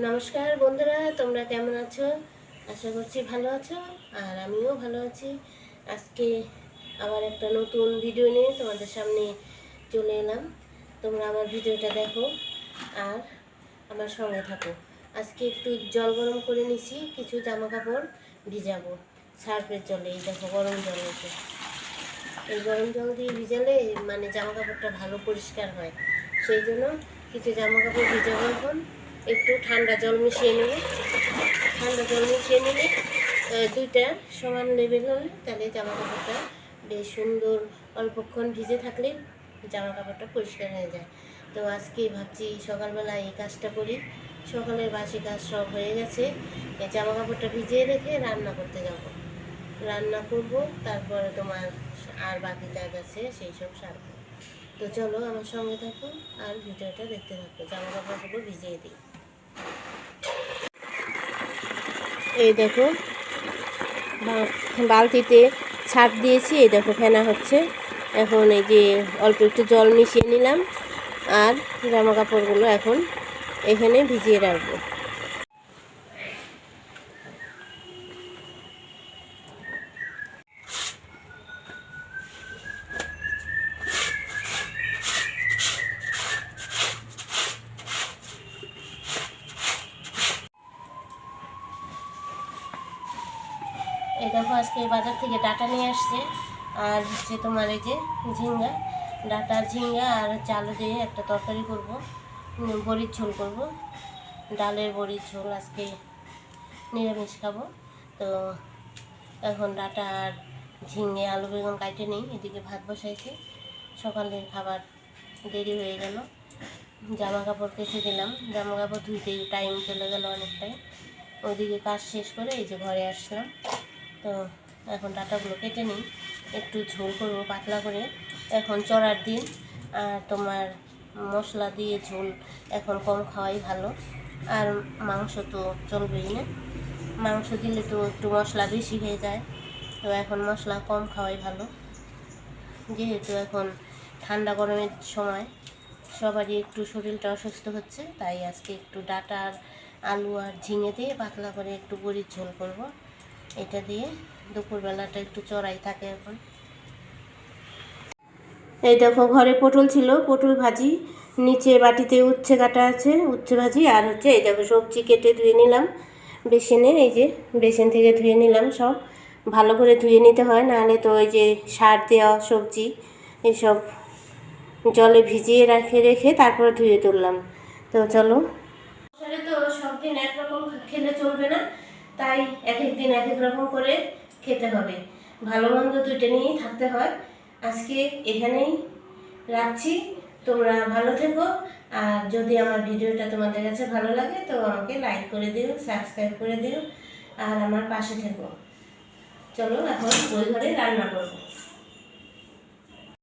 নমস্কার বন্ধুরা, তোমরা কেমন আছো? আশা করছি ভালো আছো, আর আমিও ভালো আছি। আজকে আবার একটা নতুন ভিডিও নিয়ে তোমাদের সামনে চলে এলাম। তোমরা আমার ভিডিওটা দেখো, আর আমার সঙ্গে থাকো। আজকে একটু জল গরম করে নিছি, কিছু জামা কাপড় ভিজাবো। সার্ফের জলে, এই দেখো, গরম জল আছে। এই গরম জল দিয়ে ভিজালে মানে জামা কাপড়টা ভালো পরিষ্কার হয়। সেই জন্য কিছু জামা কাপড় ভিজাবো এখন। একটু ঠান্ডা জল মিশিয়ে নেব। ঠান্ডা জল মিশিয়ে নিলে দুইটা সমান লেভেল হলে তাহলে জামা কাপড়টা বেশ সুন্দর অল্পক্ষণ ভিজে থাকলে জামা কাপড়টা পরিষ্কার হয়ে যায়। তো আজকে ভাবছি সকালবেলা এই কাজটা করি। সকালের বাসি কাজ সব হয়ে গেছে। জামা কাপড়টা ভিজিয়ে রেখে রান্না করতে যাব। রান্না করব, তারপরে তোমার আর বাকি কাজ আছে, সেই সব সারবো। তো চলো আমার সঙ্গে থাকো আর ভিডিওটা দেখতে থাকো। জামা কাপড়গুলো ভিজিয়ে দিই। এই দেখো বালতিতে ছাদ দিয়েছি, এই দেখো ফেনা হচ্ছে। এখন এই যে অল্প একটু জল মিশিয়ে নিলাম, আর জামা কাপড়গুলো এখন এখানে ভিজিয়ে রাখব। দেখো আজকে বাজার থেকে ডাটা নিয়ে আসছে। আর হচ্ছে তোমার এই যে ঝিঙ্গা, ডাটা, ঝিঙ্গা আর হচ্ছে আলু দিয়ে একটা তরকারি করব। বড়ির ঝোল করব। ডালের বড়ির ঝোল আজকে নিরামিষ খাব। তো এখন ডাটা আর ঝিঙে আলু, বেগুন কাটে নেই, এদিকে ভাত বসাইছি। সকালের খাবার দেরি হয়ে গেল। জামা কাপড় কেচে দিলাম। জামা কাপড় ধুইতে টাইম চলে গেল অনেকটাই। ওইদিকে কাজ শেষ করে এই যে ঘরে আসলাম। তো এখন ডাটাগুলো কেটে নিই। একটু ঝোল করব, পাতলা করে। এখন চড়ার দিন, আর তোমার মশলা দিয়ে ঝোল এখন কম খাওয়াই ভালো। আর মাংস তো চলবেই না। মাংস দিলে তো একটু মশলা বেশি হয়ে যায়। তো এখন মশলা কম খাওয়াই ভালো। যেহেতু এখন ঠান্ডা গরমের সময়, সবারই একটু শরীরটা অসুস্থ হচ্ছে, তাই আজকে একটু ডাটা আর আলু আর ঝিঙে দিয়ে পাতলা করে একটু বড়ির ঝোল করব। এটা দিয়ে দুপুরবেলাটা একটু চড়াই থাকে এখন। এই দেখো, ঘরে পটল ছিল, পটল ভাজি। নিচে বাটিতে উচ্ছে কাটা আছে, উচ্ছে ভাজি। আর হচ্ছে এই দেখো, সবজি কেটে ধুয়ে নিলাম। বেসিনে, এই যে বেসিন থেকে ধুয়ে নিলাম সব। ভালো করে ধুয়ে নিতে হয়, নাহলে তো ওই যে সার দেওয়া, সবজি, এসব জলে ভিজিয়ে রেখে রেখে তারপরে ধুয়ে তুললাম। তো চলো। তো সব দিন একরকম খেলে চলবে না। তাই এক এক দিন এক এক রকম করে খেতে হবে। ভালো মন্দ দুইটা নিয়েই থাকতে হয়। আজকে এখানেই রাখছি। তোমরা ভালো থেকো। আর যদি আমার ভিডিওটা তোমাদের কাছে ভালো লাগে, তো আমাকে লাইক করে দিও সাবস্ক্রাইব করে দিও, আর আমার পাশে থেকো। চলো এখন বই ঘরে রান্না করব।